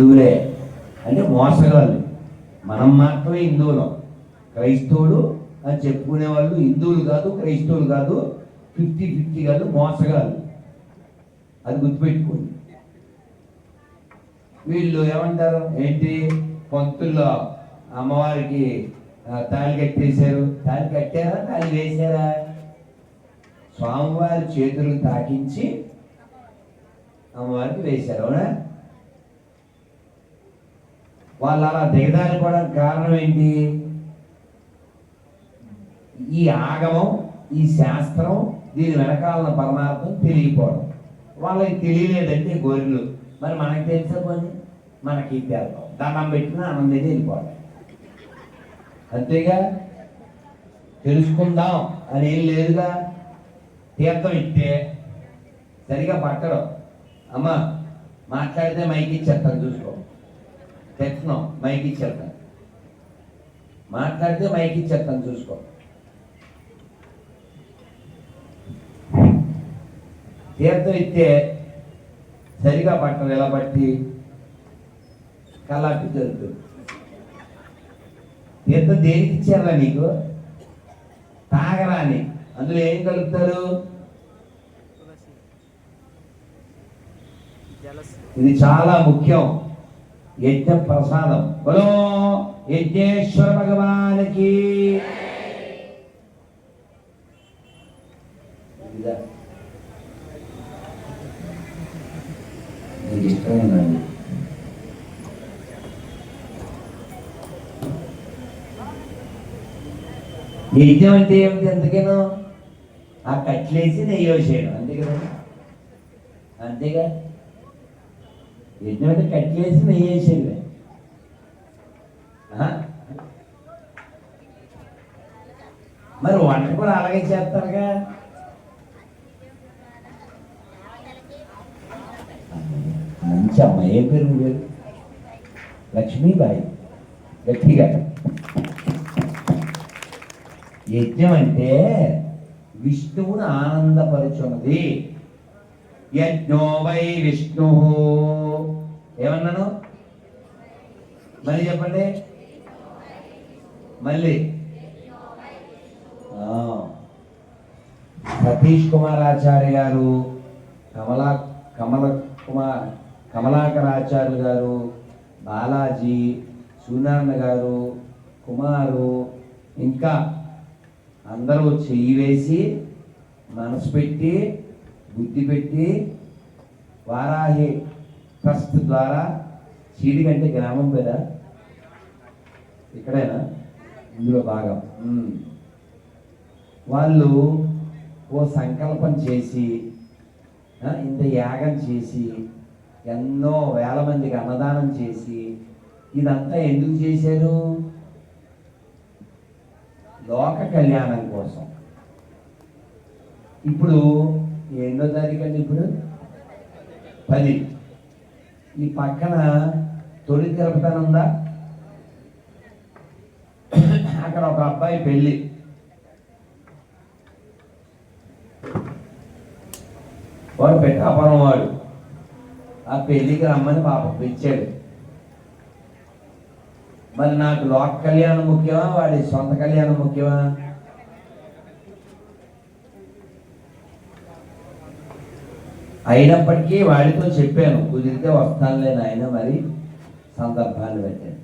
హిందువులే. అంటే మోసగాళ్ళు. మనం మాత్రమే హిందువులం. క్రైస్తవుడు అని చెప్పుకునే వాళ్ళు హిందువులు కాదు క్రైస్తవులు కాదు ఫిఫ్టీ ఫిఫ్టీ కాదు మోసగాళ్ళు. అది గుర్తుపెట్టుకోండి. వీళ్ళు ఏమంటారు? ఏంటి? పంతుల్లో అమ్మవారికి తాళి కట్టేశారు. తాళి కట్టారా? తాళి వేశారా? స్వామివారి చేతులు తాకించి అమ్మవారికి వేశారు. అవునా? వాళ్ళు అలా దిగదారిపోవడానికి కారణం ఏంటి? ఈ ఆగమం ఈ శాస్త్రం దీని వెనకాల పరమార్థం తెలియకపోవడం వాళ్ళకి తెలియలేదంటే గొర్రెలు మరి మనకి తెలిసే పోనీ? మనకి తెలతాం దండం పెట్టిన ఆనందంగా వెళ్ళిపోవడం. అంతేగా? తెలుసుకుందాం. అని ఏం లేదుగా? తీర్థం ఇస్తే సరిగా పట్టడం. అమ్మ మాట్లాడితే మైకి ఇచ్చేస్తాను చూసుకో. తెస్తున్నాం మైకి ఇచ్చేస్తాను మాట్లాడితే మైకి ఇచ్చేస్తాను చూసుకో. తీర్థం ఇస్తే సరిగా పట్టడం ఎలా పట్టి? కళ్ళాపి జరుగుతుంది. తీర్థం దేనికి ఇచ్చారా నీకు? తాగరా అని. అందులో ఏం కలుపుతారు? ఇది చాలా ముఖ్యం. యజ్ఞ ప్రసాదం. బలో యజ్ఞేశ్వర భగవానికి. మీకు యజ్ఞం అంటే ఏమిటి ఎందుకేనో ఆ కట్లేసి నెయ్యి చేయడం అంతే కదా అంతేగా? యజ్ఞం అంటే కట్లేసి నెయ్యి వేసేది మరి వంట కూడా అలాగే చేస్తారుగా మంచి అమ్మాయి ఏం పేరు మీరు లక్ష్మీబాయి గట్టిగా యజ్ఞం అంటే విష్ణువును ఆనందపరుచున్నది యజ్ఞో వై విష్ణు ఏమన్నాను? మళ్ళీ చెప్పండి. మళ్ళీ. సతీష్ కుమార్ ఆచార్య గారు కమలా కమల కుమార్ కమలాకర్ ఆచార్య గారు బాలాజీ సూనారాయణ గారు కుమారు ఇంకా అందరూ చెయ్యి వేసి మనసు పెట్టి బుద్ధి పెట్టి వారాహి ట్రస్ట్ ద్వారా చీడిగంటే గ్రామం పేరా ఇక్కడేనా? ఇందులో భాగం. వాళ్ళు ఓ సంకల్పం చేసి ఇంత యాగం చేసి ఎన్నో వేల మందికి అన్నదానం చేసి ఇదంతా ఎందుకు చేశారు? లోక కళ్యాణం కోసం. ఇప్పుడు ఎన్నో తారీఖు అండి ఇప్పుడు? పది. ఈ పక్కన తొలి తిరుపతి ఉందా? అక్కడ ఒక అబ్బాయి పెళ్ళి. వాడు పెట్టాపురం వాడు. ఆ పెళ్ళికి రమ్మని పాప పిలిచాడు. మరి నాకు లోక కళ్యాణం ముఖ్యమా? వాడి సొంత కళ్యాణం ముఖ్యమా? అయినప్పటికీ వాడితో చెప్పాను కుదిరితే వస్తానులే నాయన మరి సందర్భాన్ని పెట్టాను.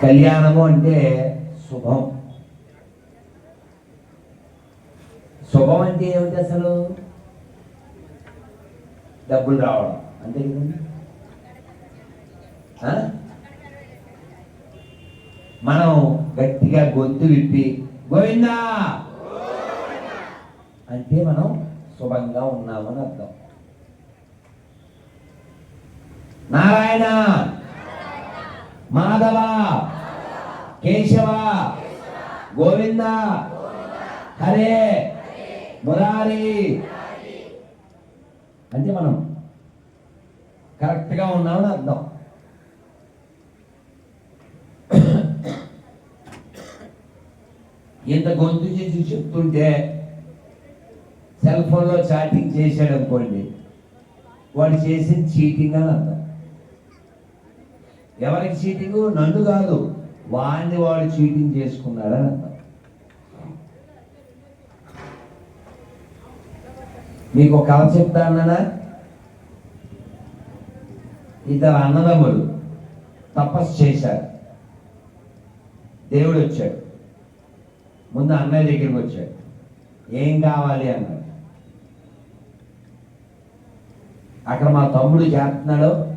కళ్యాణము అంటే శుభం. శుభం అంటే ఏమిటి అసలు? డబ్బులు రావడం. అంతే కదండి ఆ? మనం గట్టిగా గొంతు విప్పి గోవిందా! అంటే మనం శుభంగా ఉన్నామని అర్థం. నారాయణ మాధవ కేశవ గోవింద హరే మురారి. అంటే మనం కరెక్ట్గా ఉన్నామని అర్థం. ఇంత గొంతు చేసి చెప్తుంటే సెల్ ఫోన్లో చాటింగ్ చేశాడు అనుకోండి వాడు చేసిన చీటింగ్ అని అర్థం. ఎవరికి చీటింగ్ నన్ను కాదు వాడిని వాడు చీటింగ్ చేసుకున్నాడని అర్థం. మీకు ఒక కథ చెప్తానా ఇద్దరు అన్నదమ్ములు తపస్సు చేశారు. దేవుడు వచ్చాడు. ముందు అన్నయ్య దగ్గరికి వచ్చాడు. ఏం కావాలి అన్నాడు అక్కడ మా తమ్ముడు చేస్తున్నాడు.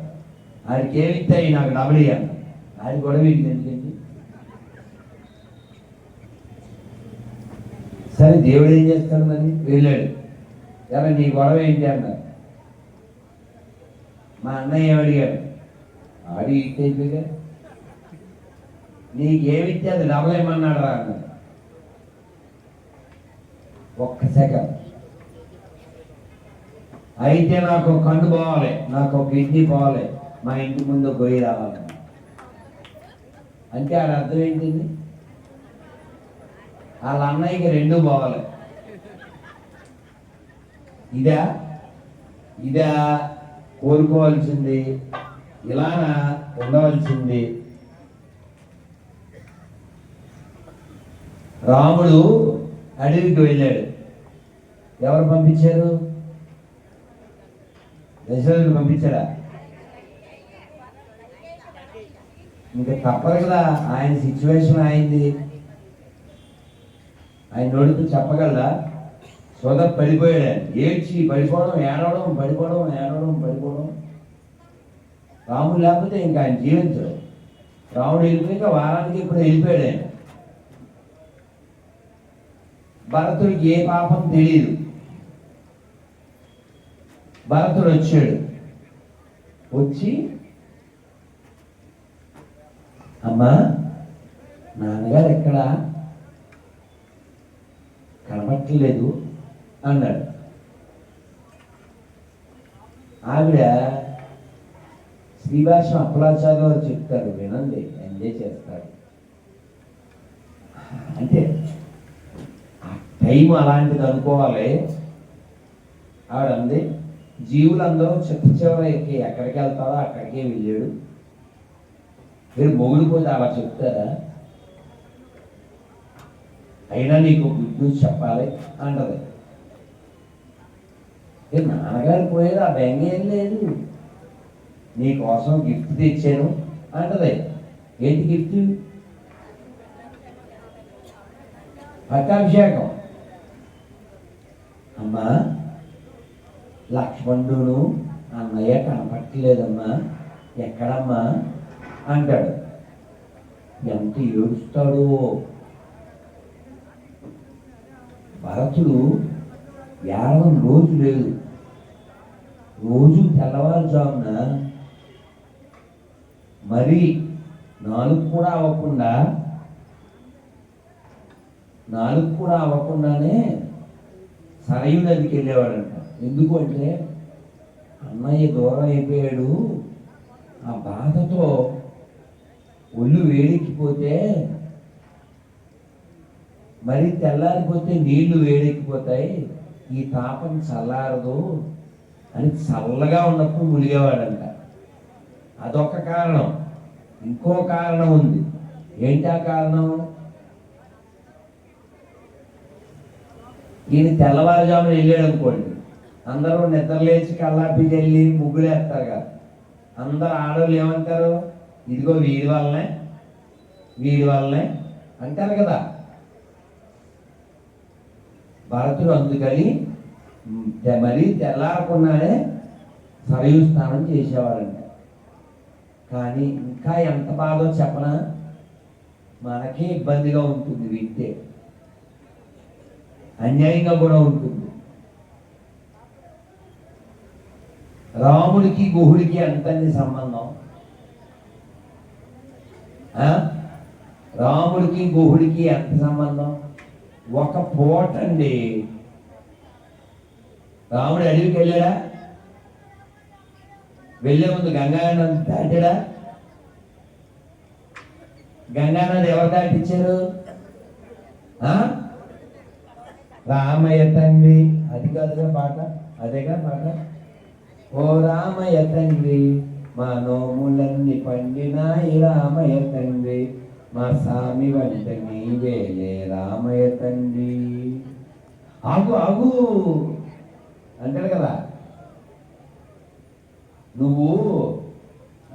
ఆయనకి ఏమి నాకు డబ్బులు అన్నాడు ఆయన గొడవ ఎందుకండి సరే దేవుడు ఏం చేస్తాడు మరి? వెళ్ళాడు. ఎలా నీ గొడవ ఏంటి అన్నారు. మా అన్నయ్య ఏమడిగాడు ఆడి నీకు నీకేమిస్తే అది డబల్ రా అన్నాడు. ఒక్క సెకండ్ అయితే నాకు ఒక కన్ను పోవాలి నాకు ఒక కిడ్నీ పోవాలి మా ఇంటి ముందు గొయ్యి రావాలి. అంటే ఆడ అర్థం ఏంటిది? వాళ్ళ అన్నయ్యకి రెండు పోవాలి. ఇదా? ఇదా? కోరుకోవాల్సింది. ఇలానా? ఉండవలసింది. రాముడు అడవికి వెళ్ళాడు. ఎవరు పంపించారు? దశరథుడు పంపించాడా? ఇంకా తప్పదు కదా ఆయన సిచ్యువేషన్ అయింది ఆయన నోడుతూ చెప్పగలరా? సోద పడిపోయాడు. ఆయన. ఏడ్చి పడిపోవడం ఏడవడం పడిపోవడం ఏడవడం పడిపోవడం. రాముడు లేకపోతే ఇంకా ఆయన జీవించడు. రాముడు వెళ్ళిపోయాక వారానికి ఇప్పుడు వెళ్ళిపోయాడు ఆయన. భరతుడికి ఏ పాపం తెలియదు భరతుడు వచ్చాడు. వచ్చి అమ్మా నాన్నగారు ఎక్కడ? కనబట్టలేదు అన్నాడు. ఆవిడ శ్రీభాషం అప్పలాచార్య వారు చెప్తారు వినండి ఎంజాయ్ చేస్తారు. అంటే ఆ టైం అలాంటిది అనుకోవాలి. ఆవిడ అంది జీవులందరూ చిట్ట చివరికి ఎక్కడికి వెళ్తారో అక్కడికే వెళ్ళాడు. మీరు మొగుడు అలా చెప్తారా? అయినా నీకు గుడ్ న్యూస్ చెప్పాలి అంటది. మీరు నాన్నగారు పోయారు ఆ బెంగ ఏం లేదు. నీ కోసం గిఫ్ట్ తెచ్చాను అంటది. ఏంటి గిఫ్ట్? పట్టాభిషేకం. అమ్మా లక్ష్మణుడును అన్నయ్య కనపట్టలేదమ్మా. ఎక్కడమ్మా? అంటాడు. ఎంత ఏడుస్తాడో. భరతుడు ఏడవం రోజు లేదు. రోజు తెల్లవారుజామున మరి నాలుగు కూడా అవ్వకుండా నాలుగు కూడా అవ్వకుండానే సరయు నదికి వెళ్ళేవాడంట. ఎందుకు అంటే అన్నయ్య దూరం అయిపోయాడు. ఆ బాధతో ఒళ్ళు వేడెక్కిపోతే మరి తెల్లారిపోతే నీళ్ళు వేడెక్కిపోతాయి. ఈ తాపం చల్లారదు అని చల్లగా ఉన్నప్పుడు ములిగేవాడంట అదొక కారణం. ఇంకో కారణం ఉంది. ఏంటి ఆ కారణం? ఈయన తెల్లవారుజామున వెళ్ళాడు అనుకోండి. అందరూ నిద్రలేచి కల్లాపి చల్లి ముగ్గులు వేస్తారు కదా. అందరు ఆడవాళ్ళు ఏమంటారు? ఇదిగో వీడి వల్లనే వీడి వల్లనే అంటారు కదా. భరతుడు అందుకని మరి తెల్లారకున్నాడే మరీ తెల్లారకుండానే సరయు స్నానం చేసేవాడంట. కానీ ఇంకా ఎంత బాధో చెప్పనా? మనకే ఇబ్బందిగా ఉంటుంది వింటే. అన్యాయంగా కూడా ఉంటుంది. రాముడికి గుహుడికి ఎంతండి సంబంధం? ఆ? రాముడికి గుహుడికి ఎంత సంబంధం? ఒక పూట అండి రాముడు అడవికి వెళ్ళాడా? వెళ్ళే ముందు గంగానది దాటాడా? గంగానది ఎవరు దాటించారు ఆ? రామయ్య తండ్రి. అది కాదుగా పాట. అదేగా పాట? ఓ రామయ్య తండ్రి మా నోములన్నీ పండినాయి రామయ తండ్రి. మా సామి వంట నీవేలే రామయ్య తండ్రి. ఆగు ఆగు. అంటాడు కదా. నువ్వు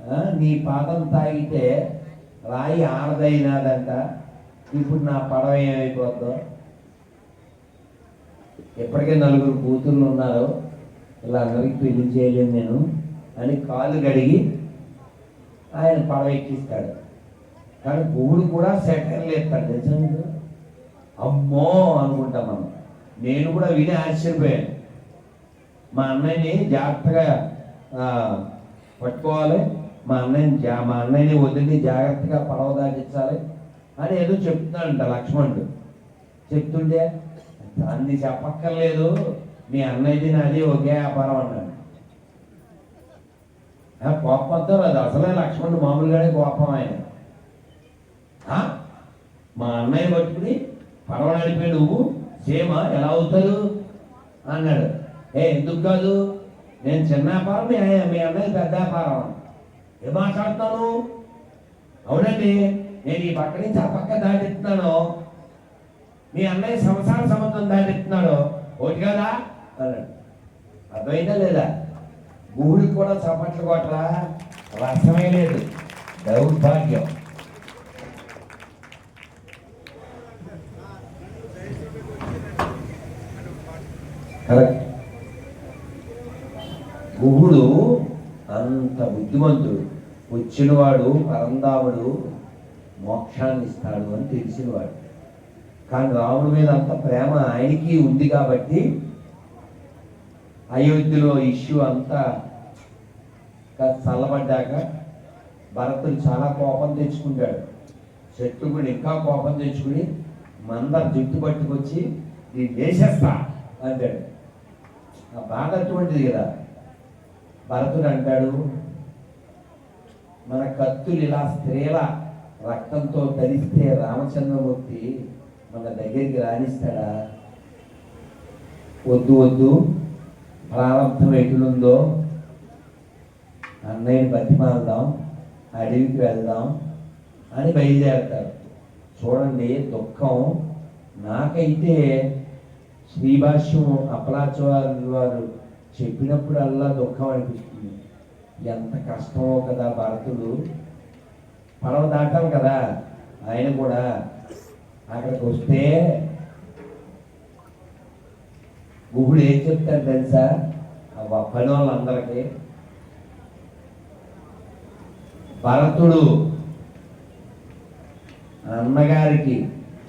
ఆ, నీ పాదం తాగితే రాయి ఆడదైనాదంట. ఇప్పుడు నా పడవ ఏమైపోద్దో? ఇప్పటికే నలుగురు కూతుర్లు ఉన్నారు. ఇలా అందరికి పెళ్ళి చేయలేను నేను అని కాలు గడిగి ఆయన పడవ ఎక్కిస్తాడు. కానీ పువ్వుడు కూడా సెకండ్లు ఎత్తాడు నిజం అమ్మో అనుకుంటాం మనం. నేను కూడా విని ఆశ్చర్యపోయాను. మా అన్నయ్యని జాగ్రత్తగా పట్టుకోవాలి. మా అన్నయ్యని జా మా అన్నయ్యని వదిలి జాగ్రత్తగా పడవ దాటించాలి అని ఏదో చెప్తున్నాడంట లక్ష్మణుడు. చెప్తుంటే అన్ని చెప్పక్కర్లేదు మీ అన్నయ్యది నాది ఒకే వ్యాపారం అన్నాడు కోపంతో అది అసలే లక్ష్మణుడు మామూలుగానే కోపం ఆయన. మా అన్నయ్య పట్టుకుని పడవ నడిపే నువ్వు సేమ ఎలా అవుతారు అన్నాడు. ఏ ఎందుకు కాదు? నేను చిన్న వ్యాపారం మీ మీ అన్నయ్య పెద్ద వ్యాపారం. ఏం మాట్లాడుతాను అవునండి నేను ఈ పక్క నుంచి ఆ పక్క దాటిస్తున్నాను మీ అన్నయ్య సంసార సముద్రం దాటిస్తున్నాడు ఒకటి కదా? అన్నాడు అర్థమైందా లేదా? గుహుడికి కూడా చప్పట్లు కొట్టరా? రసమే లేదు. దౌర్భాగ్యం. కరెక్ట్. గుహుడు అంత బుద్ధిమంతుడు. వచ్చినవాడు పరందాముడు మోక్షాన్ని ఇస్తాడు అని తెలిసినవాడు. కానీ రాముడి మీద అంత ప్రేమ ఆయనకి ఉంది కాబట్టి అయోధ్యలో ఇష్యూ అంతా చల్లబడ్డాక భరతుడు చాలా కోపం తెచ్చుకుంటాడు. శత్రుఘ్నుడు ఇంకా కోపం తెచ్చుకుని మందరు జుట్టు పట్టుకొచ్చి ఈ వేసేస్తా అంటాడు. ఆ బాధ అటువంటిది కదా? భరతుడు అంటాడు మన కత్తులు ఇలా స్త్రీల రక్తంతో ధరిస్తే రామచంద్రమూర్తి మన దగ్గరికి రాణిస్తాడా వద్దు వద్దు. ప్రారంభం ఎటునుందో అన్నయ్యని బతిమాలదాం అడవికి వెళ్దాం అని బయలుదేరతారు. చూడండి దుఃఖం. నాకైతే శ్రీభాష్యం అప్పలాచార్యులు వారు చెప్పినప్పుడల్లా దుఃఖం అనిపిస్తుంది. ఎంత కష్టమో కదా భరతుడు. పడవ దాటాలి కదా. ఆయన కూడా అక్కడికి వస్తే గుహుడు ఏం చెప్తాడు తెలుసా? ఆ పని వాళ్ళందరికీ భరతుడు అన్నగారికి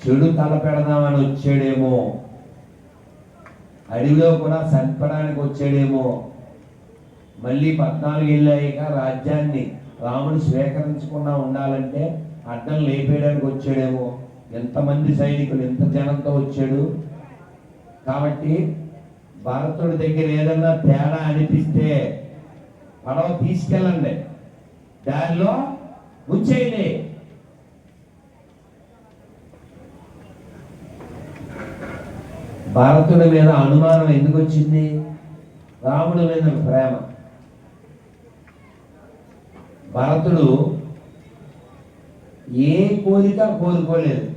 చెడు తలపెడదామని వచ్చాడేమో అడవిలో కూడా చంపడానికి వచ్చాడేమో మళ్ళీ పద్నాలుగు ఏళ్ళు అయ్యాక రాజ్యాన్ని రాముడు స్వీకరించకుండా ఉండాలంటే అడ్డం లేపేయడానికి వచ్చాడేమో. ఎంతమంది సైనికులు ఎంత జనంతో వచ్చాడు? కాబట్టి భరతుడి దగ్గర ఏదన్నా తేడా అనిపిస్తే పడవ తీసుకెళ్ళండి. దానిలో ఉంచేయండి. భరతుడి మీద అనుమానం ఎందుకు వచ్చింది? రాముడి మీద ప్రేమ. భరతుడు ఏ కోరిక కోరుకోలేదు.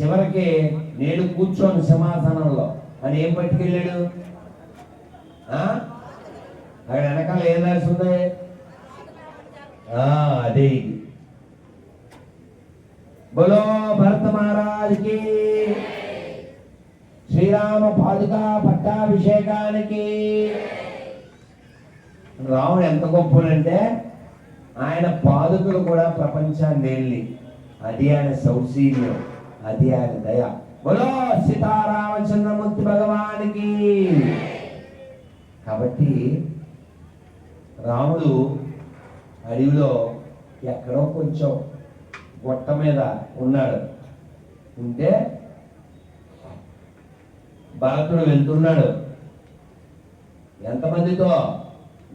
చివరికి నేను కూర్చోను సింహాసనంలో. అని ఏం పట్టుకెళ్ళాడు? ఆ? అక్కడ వెనకాల ఏం రాసి ఉంది? ఆ, అదే. ఇది బోలో భరత మహారాజుకి శ్రీరామ పాదుక పట్టాభిషేకానికి. రాముడు ఎంత గొప్పనంటే ఆయన పాదుకలు కూడా ప్రపంచాన్ని వెళ్ళి అది ఆయన సౌశీల్యం అది ఆయన దయ. బలో సీతారామచంద్రమూర్తి భగవానికి. కాబట్టి రాముడు అడవిలో ఎక్కడో కొంచెం గొట్ట మీద ఉన్నాడు. ఉంటే భరతుడు వెళ్తున్నాడు. ఎంతమందితో?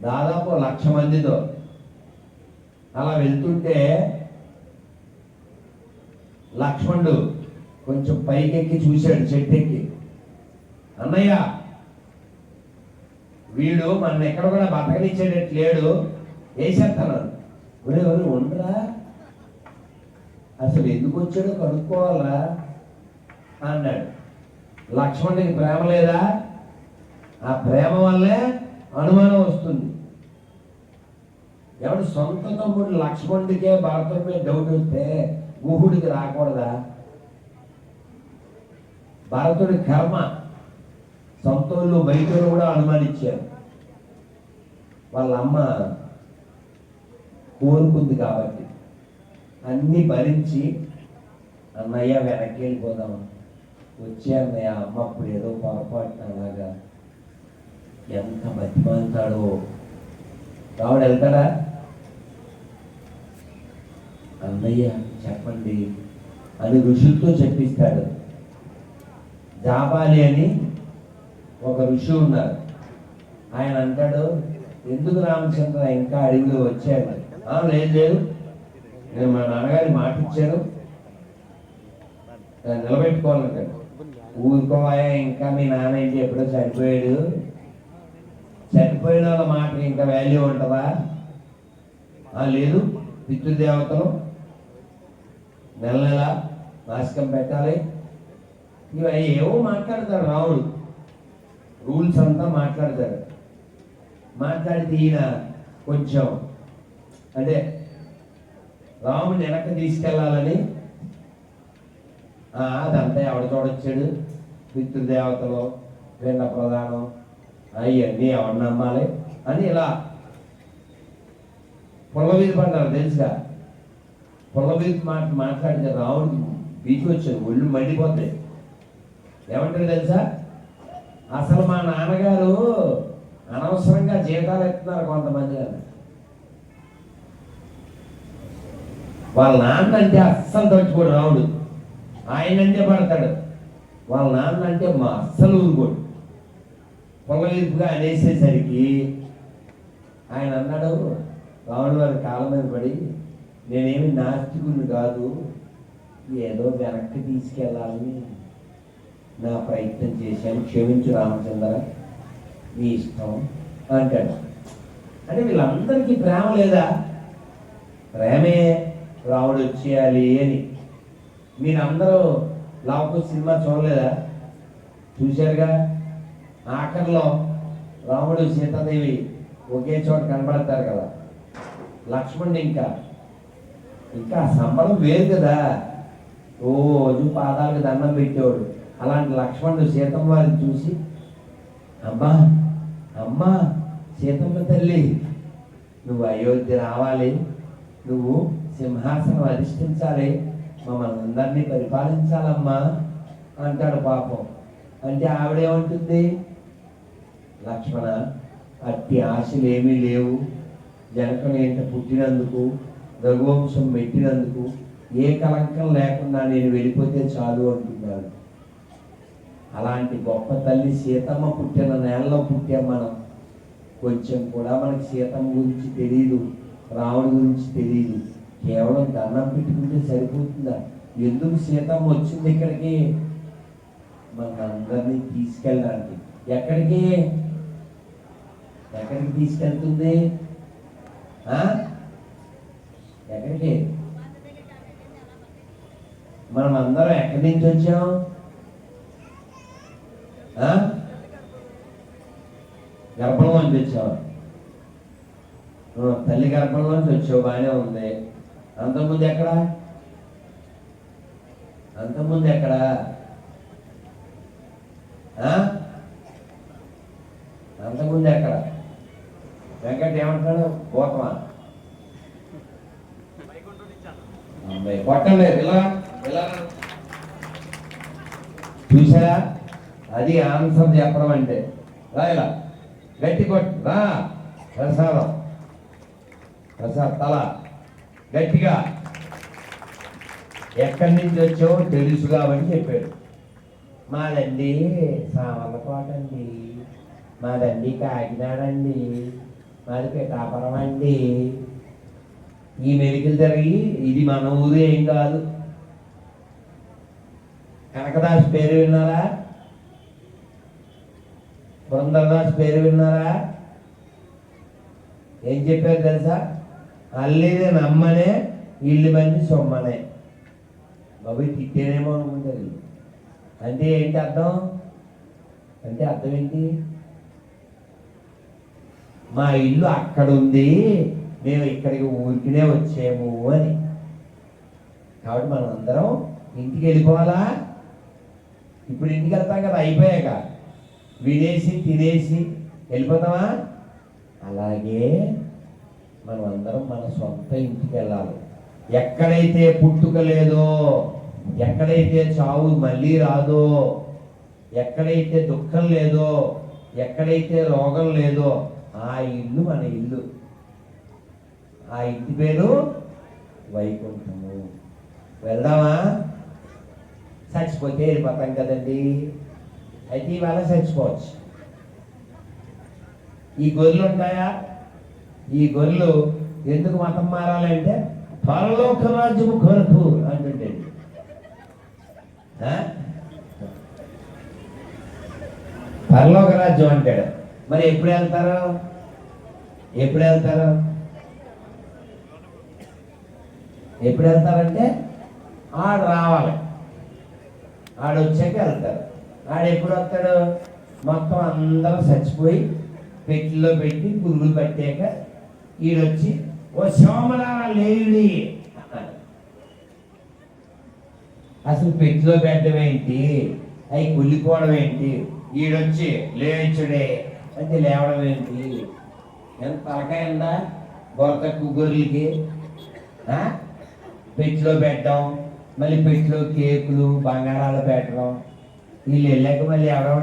దాదాపు లక్ష మందితో. అలా వెళ్తుంటే లక్ష్మణుడు కొంచెం పైకెక్కి చూశాడు చెట్టెక్కి. అన్నయ్య వీడు మన ఎక్కడ కూడా బతకనిచ్చేటట్టు లేడు. వేసేస్తాను ఒరే ఒరే ఉండరా? అసలు ఎందుకు వచ్చాడో కనుక్కోవాలా అన్నాడు. లక్ష్మణుడికి ప్రేమ లేదా? ఆ ప్రేమ వల్లే అనుమానం వస్తుంది. ఎవడు సొంత తమ్ముడు లక్ష్మణుడికే భరతుడి మీద డౌట్ వస్తే గుహుడికి రాకూడదా? భరతుడి కర్మ సొంతోళ్ళు బయట కూడా అనుమానించారు. వాళ్ళ అమ్మ కోరుకుంది కాబట్టి అన్ని భరించి అన్నయ్య వెనక్కి వెళ్ళిపోదాం. వచ్చే అన్నయ్య అమ్మ అప్పుడు ఏదో పొరపాటు అలాగా ఎంత బతిమాలుతాడో. రావుడు వెళ్తాడా? అన్నయ్య చెప్పండి. అని ఋషులతో చెప్పిస్తాడు. జాబాలి అని ఒక ఋషి ఉన్నారు. ఆయన అంటాడు ఎందుకు రామచంద్ర ఇంకా అడిగి వచ్చాడు లేదు లేదు. నేను మా నాన్నగారి మాట ఇచ్చాను. దాన్ని నిలబెట్టుకోవాలంటాడు ఊరుకోవాయా? ఇంకా మీ నాన్న ఏంటి? ఎప్పుడో చనిపోయాడు. చనిపోయిన వాళ్ళ మాట ఇంకా వాల్యూ ఉంటుందా? "ఆ, లేదు. పితృదేవతలు నెల నెల నాశకం పెట్టాలి. ఇవి ఏవో మాట్లాడతాడు రావుడు రూల్స్ అంతా మాట్లాడతాడు మాట్లాడితే ఈయన కొంచెం అంటే రాముని వెనక తీసుకెళ్ళాలని "ఆ, అదంతా ఎవడ చూడొచ్చాడు పితృదేవతలు పిండ ప్రధానం అవన్నీ ఎవరు నమ్మాలి అని ఇలా పొలవీధి పడ్డారు తెలుసా? పొలవీధి మాట మాట్లాడితే రావుడు బీచ్ వచ్చాడు ఒళ్ళు మండిపోతాయి. ఏమంటారు తెలుసా? అసలు మా నాన్నగారు అనవసరంగా జీతాలు ఎత్తున్నారు కొంతమంది గారు వాళ్ళ నాన్న అంటే అస్సలు తట్టుకోడు రావుడు ఆయన అంటే పడతాడు. వాళ్ళ నాన్న అంటే మా అస్సలు ఊరుకోడు. పొలవీర్పుగా అనేసేసరికి ఆయన అన్నాడు రావుడు వారి కాళ్ళ మీద పడి నేనేమి నాస్తికుని కాదు ఏదో వెనక్కి తీసుకెళ్ళాలని నా ప్రయత్నం చేశాను. క్షమించు రామచంద్ర నీ ఇష్టం అంటాడు. అంటే వీళ్ళందరికీ ప్రేమ లేదా? ప్రేమే రాముడు వచ్చేయాలి అని. మీరందరూ లావుకు సినిమా చూడలేదా? చూశారుగా? ఆఖరిలో రాముడు సీతాదేవి ఒకే చోట కనబడతారు కదా. లక్ష్మణుడు ఇంకా. ఇంకా సంబరం వేరు కదా. రోజు పాదాలకు దండం పెట్టేవాడు. అలాంటి లక్ష్మణుడు సీతమ్మ వారిని చూసి అమ్మా అమ్మా సీతమ్మ తల్లి నువ్వు అయోధ్య రావాలి. నువ్వు సింహాసనం అధిష్ఠించాలి. మమ్మల్ని అందరినీ పరిపాలించాలమ్మా అంటాడు పాపం. అంటే ఆవిడేమంటుంది? లక్ష్మణ అట్టి ఆశలు ఏమీ లేవు. జనకం ఏంట పుట్టినందుకు రఘువంశం పెట్టినందుకు ఏ కలంకం లేకుండా నేను వెళ్ళిపోతే చాలు అంటున్నాడు. అలాంటి గొప్ప తల్లి సీతమ్మ పుట్టిన నేలలో పుట్టాం మనం. కొంచెం కూడా మనకి సీతమ్మ గురించి తెలియదు రాముడి గురించి తెలియదు కేవలం దండం పెట్టుకుంటే సరిపోతుందా? ఎందుకు సీతమ్మ వచ్చింది ఇక్కడికి? మనందరినీ తీసుకెళ్ళడానికి. ఎక్కడికి? ఎక్కడికి తీసుకెళ్తుంది? ఆ? ఎక్కడికి? మనం అందరం ఎక్కడి నుంచి వచ్చాం? గర్భంలోంచి వచ్చావు? తల్లి గర్భంలోంచి వచ్చావు బాగానే ఉంది. అంతకుముందు ఎక్కడ? అంతకుముందు ఎక్కడ? ఆ? అంతకుముందు ఎక్కడ? వెంకట ఏమంటాడు కోపమా అమ్మాయి కొట్టండి ఇలా ఇలా. చూసారా? అది ఆన్సర్ చెప్పడం అంటే. రాయలా గట్టి కొట్టు. రా. ప్రసాదం. ప్రసాద్ తల. గట్టిగా. ఎక్కడి నుంచి వచ్చావో తెలుసు కాబట్టి చెప్పాడు. మాదండి సామర్లకోట అండి. మాదండి కాకినాడ అండి. మాది పిఠాపురం అండి. ఈ మెడికల్ జరిగి ఇది మన ఊరు ఏం కాదు. కనకదాస్ పేరు విన్నారా? పురంధరదాస్ పేరు విన్నారా? ఏం చెప్పారు తెలుసా? అల్లిది నమ్మనే ఇల్లు మంది సొమ్మనే. బాబు తిట్టేనేమో అనుకుంటారు అంటే ఏంటి అర్థం? అంటే అర్థం ఏంటి? మా ఇల్లు అక్కడ ఉంది మేము ఇక్కడికి ఊరికినే వచ్చాము అని. కాబట్టి మనం అందరం ఇంటికి వెళ్ళిపోవాలా? ఇప్పుడు ఇంటికి వెళ్తాం కదా అయిపోయాక. వినేసి తినేసి వెళ్ళిపోతామా? అలాగే మనం అందరం మన సొంత ఇంటికి వెళ్ళాలి. ఎక్కడైతే పుట్టుక లేదో ఎక్కడైతే చావు మళ్ళీ రాదో ఎక్కడైతే దుఃఖం లేదో ఎక్కడైతే రోగం లేదో ఆ ఇల్లు మన ఇల్లు. ఆ ఇంటి పేరు వైకుంఠము. వెళ్దామా? చచ్చిపోతే వెళ్ళిపోతాం కదండి. అయితే ఇవాళ చచ్చిపోవచ్చు ఈ గొర్రెలు ఉంటాయా? ఈ గొర్రెలు ఎందుకు మతం మారాలంటే పరలోక రాజ్యము కొరకు అంటుంటే పరలోక రాజ్యం అంటాడు. మరి ఎప్పుడు వెళ్తారు? ఎప్పుడు వెళ్తారు? ఎప్పుడు వెళ్తారంటే ఆడు రావాలి. ఆడు వచ్చాక వెళ్తారు. ఆడు ఎప్పుడు వస్తాడు మొత్తం అందరూ చచ్చిపోయి పెట్టిలో పెట్టి పురుగులు పట్టాక ఈడొచ్చి ఓ సోమరా లేడి అన్నాడు. అసలు పెట్టిలో పెట్టడం ఏంటి? అవి కుళ్ళిపోవడం ఏంటి? ఈడొచ్చి లేచుడే అంటే లేవడం ఏంటి? ఎంత తలకాయ ఉందా? బొరత గొర్రెలకి పెట్టిలో పెట్టడం మళ్ళీ పెట్టిలో కేకులు బంగారాలు పెట్టడం వీళ్ళు వెళ్ళాక మళ్ళీ ఎవడో